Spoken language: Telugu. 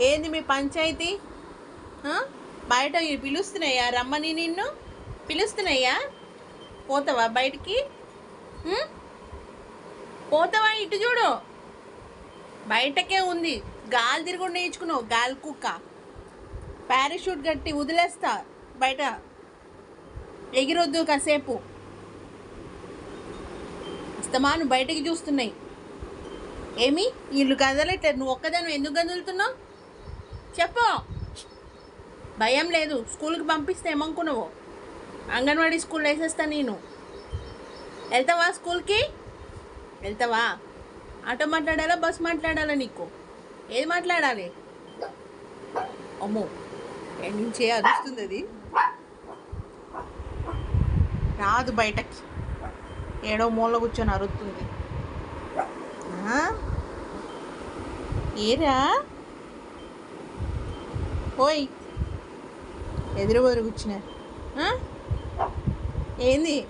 ఏంది మీ పంచాయతీ? బయట పిలుస్తున్నాయా? రమ్మని నిన్ను? పిలుస్తున్నాయా? పోతావా బయటికి? పోతావా ఇటు చూడు. బయటకే ఉంది. గాలి తిరుగుడు నేర్చుకున్నావు గాలి కుక్క. పారాషూట్ కట్టి వదిలేస్తా. బయట. ఎగిరొద్దు కాసేపు. అస్తమాను బయటకి చూస్తున్నాయి. ఏమి? వీళ్ళు కదలట్లేదు. నువ్వు ఒక్కదాన్ని ఎందుకు కదులుతున్నావు? చెప్పు. భయం లేదు. స్కూల్కి పంపిస్తే ఏమనుకున్నావు? అంగన్వాడీ స్కూల్ వేసేస్తా నేను. వెళ్తావా స్కూల్కి? వెళ్తావా? ఆటో మాట్లాడాలా? బస్ మాట్లాడాలా నీకు? ఏది మాట్లాడాలి? అమ్మో ఎక్కడి నుంచే అరుస్తుంది అది? రాదు బయటకి. ఏడో మూల కూర్చొని అరుతుంది ఏరా? ఓయ్. ఎదురు బదురు కూర్చున్నారు ఆ? ఏంది?